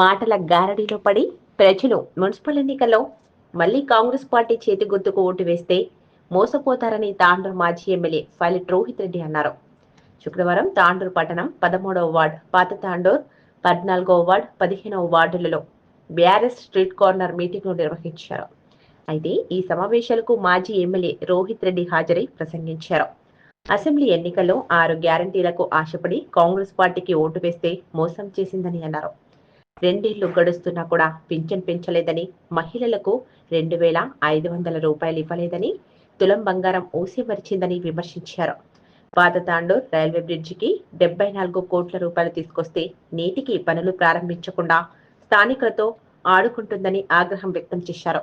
మాటల గారడీలో పడి ప్రజలు మున్సిపల్ ఎన్నికల్లో మళ్ళీ కాంగ్రెస్ పార్టీ చేతి గుర్తుకు ఓటు వేస్తే మోసపోతారని తాండూరు మాజీ ఎమ్మెల్యే పైలట్ రోహిత్ రెడ్డి అన్నారు. శుక్రవారం తాండూరు పట్టణం పదమూడవ వార్డు పాత తాండూర్ పద్నాలుగో వార్డు పదిహేనవ వార్డులలో బీఆర్ఎస్ స్ట్రీట్ కార్నర్ మీటింగ్ను నిర్వహించారు. అయితే ఈ సమావేశాలకు మాజీ ఎమ్మెల్యే రోహిత్ రెడ్డి హాజరై ప్రసంగించారు. అసెంబ్లీ ఎన్నికల్లో ఆరు గ్యారంటీలకు ఆశపడి కాంగ్రెస్ పార్టీకి ఓటు వేస్తే మోసం చేసిందని అన్నారు. రెండేళ్ళు గడుస్తున్నా కూడా పింఛన్ పెంచలేదని మహిళలకు రెండు వేల ఐదు వందల రూపాయలు ఇవ్వలేదని తులం బంగారం ఊసిమరిచిందని విమర్శించారు. పాతతాండూర్ రైల్వే బ్రిడ్జికి డెబ్బై నాలుగు కోట్ల రూపాయలు తీసుకొస్తే నేటికి పనులు ప్రారంభించకుండా స్థానికులతో ఆడుకుంటుందని ఆగ్రహం వ్యక్తం చేశారు.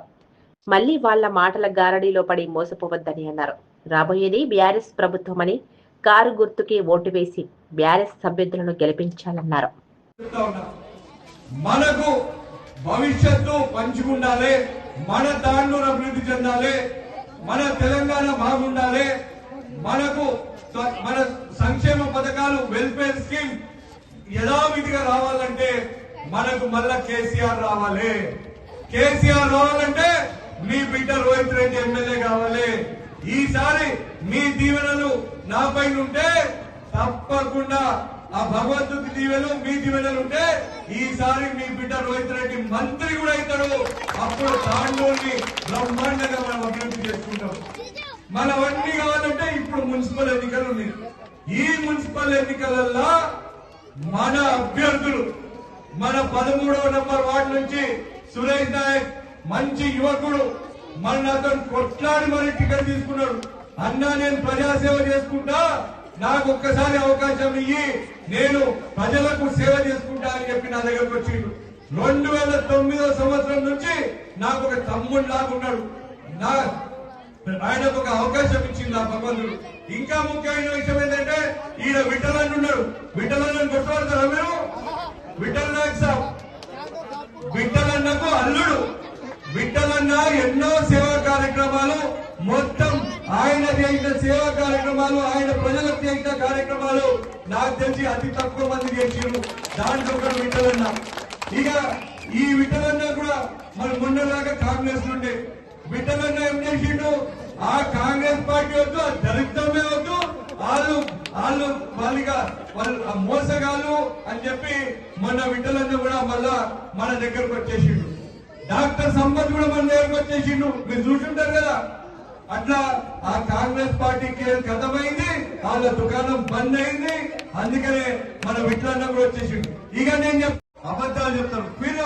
మళ్ళీ వాళ్ళ మాటల గారడీలో పడి మోసపోవద్దని అన్నారు. రాబోయేది బీఆర్ఎస్ ప్రభుత్వమని కారు గుర్తుకి ఓటు వేసి బీఆర్ఎస్ సభ్యులను గెలిపించాలన్నారు. మనకు భవిష్యత్తు పంచుకుండాలి మన దాంట్లో అభివృద్ధి చెందాలి మన తెలంగాణ బాగుండాలి మనకు మన సంక్షేమ పథకాలు వెల్ఫేర్ స్కీమ్ యథావిధిగా రావాలంటే మనకు మళ్ళా కేసీఆర్ రావాలి. కేసీఆర్ రావాలంటే మీ బిడ్డ రోహిత్ రెడ్డి ఎమ్మెల్యే కావాలి. ఈసారి మీ దీవెనలు నాపై ఉంటే తప్పకుండా ఆ భగవంతుడి దీవెలు మీ దీవెనలు ఉంటే ఈసారి మీ బిడ్డ రోహిత్ రెడ్డి మంత్రి కూడా అవుతాడు. అప్పుడు తాండూరుని బ్రహ్మాండంగా మనం అభివృద్ధి చేసుకుంటాం. మనవన్నీ కావాలంటే ఇప్పుడు మున్సిపల్ ఎన్నికలు ఉన్నాయి. ఈ మున్సిపల్ ఎన్నికలల్లో మన అభ్యర్థులు మన పదమూడవ నంబర్ వార్డు నుంచి సురేష్ నాయక్ మంచి యువకుడు మన అతను కొట్లాడి మరి టికెట్ తీసుకున్నాడు. అన్నా నేను ప్రజాసేవ చేసుకుంటా నాకు ఒక్కసారి అవకాశం ఇయ్యి. నేను ప్రజలకు సేవ చేసుకుంటా అని చెప్పి నా దగ్గరకు వచ్చిండు. రెండు వేల తొమ్మిదో సంవత్సరం నుంచి నాకు ఒక తమ్ముడు లాగున్నాడు నా ఆయనకు ఒక అవకాశం ఇచ్చింది ఆ భగవంతుడు. ఇంకా ముఖ్యమైన విషయం ఏంటంటే ఈయన విఠలన్ ఉన్నాడు. విఠలన్ గుర్తుపడతారా మీరు? విఠల్ నాయక్ సాబ్. విఠలన్నకు చేసిన సేవా కార్యక్రమాలు ఆయన ప్రజలకు చేసిన కార్యక్రమాలు నాకు తెలిసి అతి తక్కువ మంది చేసిరు దాంట్లో ఒకడు విఠలన్న. ఇక ఈ విఠలన్న కూడా మన మొన్నలాగా కాంగ్రెస్ నుండి. విఠలన్న ఏం చేసిండు? ఆ కాంగ్రెస్ పార్టీ వద్దు ఆ దరిద్రమే వద్దు వాళ్ళు వాళ్ళు వాళ్ళుగా వాళ్ళు ఆ మోసగాళ్ళు అని చెప్పి మొన్న విఠలన్న కూడా మళ్ళా మన దగ్గరకు వచ్చేసిండు. డాక్టర్ సంపత్ కూడా మన దగ్గరకు వచ్చేసిండు. మీరు చూసుంటారు కదా అట్లా ఆ కాంగ్రెస్ పార్టీకి గతమైంది వాళ్ళ దుకాణం బంద్ అయింది. అందుకనే మన విట్లన్న కూడా వచ్చేసిండు. ఇక నేను అబద్ధాలు చెప్తాను. ఫిర్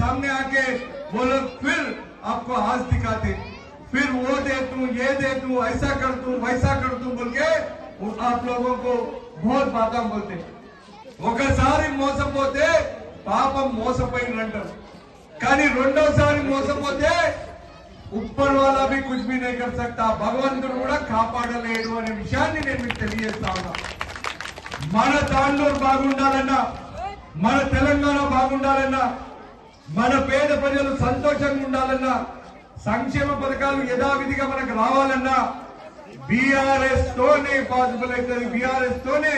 సామ్నే ఆకే బోలో ఫిర్ ఆకు ఆస్తి దిఖాతే ఫిర్ ఓ దేతు ఏ దేతు ఐసా కడుతు వైసా కడుతు బోల్కే ఆప్ లోగో బోల్ బోత్ బోల్తే. ఒకసారి మోసపోతే పాపం మోసపోయిందంటారు కానీ రెండోసారి మోసపోతే ఉప్పర్ వాళ్ళ మీ కుచ్ మీ నేను సక్తా. భగవంతుడు కూడా కాపాడలేడు అనే విషయాన్ని నేను మీకు తెలియజేస్తా ఉన్నా. మన తాండూరు బాగుండాలన్నా మన తెలంగాణ బాగుండాలన్నా మన పేద ప్రజలు సంతోషంగా ఉండాలన్నా సంక్షేమ పథకాలు యథావిధిగా మనకు రావాలన్నా బీఆర్ఎస్ తోనే పాసిబుల్ అవుతుంది. బీఆర్ఎస్ తోనే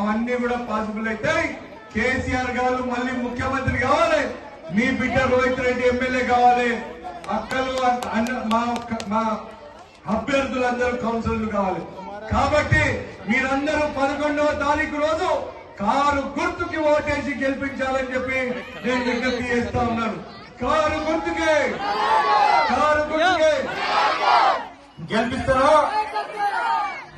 అవన్నీ కూడా పాసిబుల్ అవుతాయి. కేసీఆర్ గారు మళ్ళీ ముఖ్యమంత్రి కావాలి. మీ బిడ్డ రోహిత్ రెడ్డి ఎమ్మెల్యే కావాలి. అక్కలు మా మా అభ్యర్థులందరూ కౌన్సిలర్లు కావాలి. కాబట్టి మీరందరూ పదకొండవ తారీఖు రోజు కారు గుర్తుకి ఓటేసి గెలిపించాలని చెప్పి నేను విజ్ఞప్తి చేస్తా ఉన్నాను. కారు గుర్తుకే! కారు గుర్తుకే! గెలిపిస్తారా?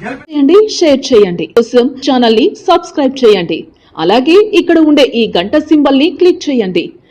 చేయండి షేర్ చేయండి. కోసం ఛానల్ని సబ్స్క్రైబ్ చేయండి. అలాగే ఇక్కడ ఉండే ఈ గంట సింబల్ని క్లిక్ చేయండి.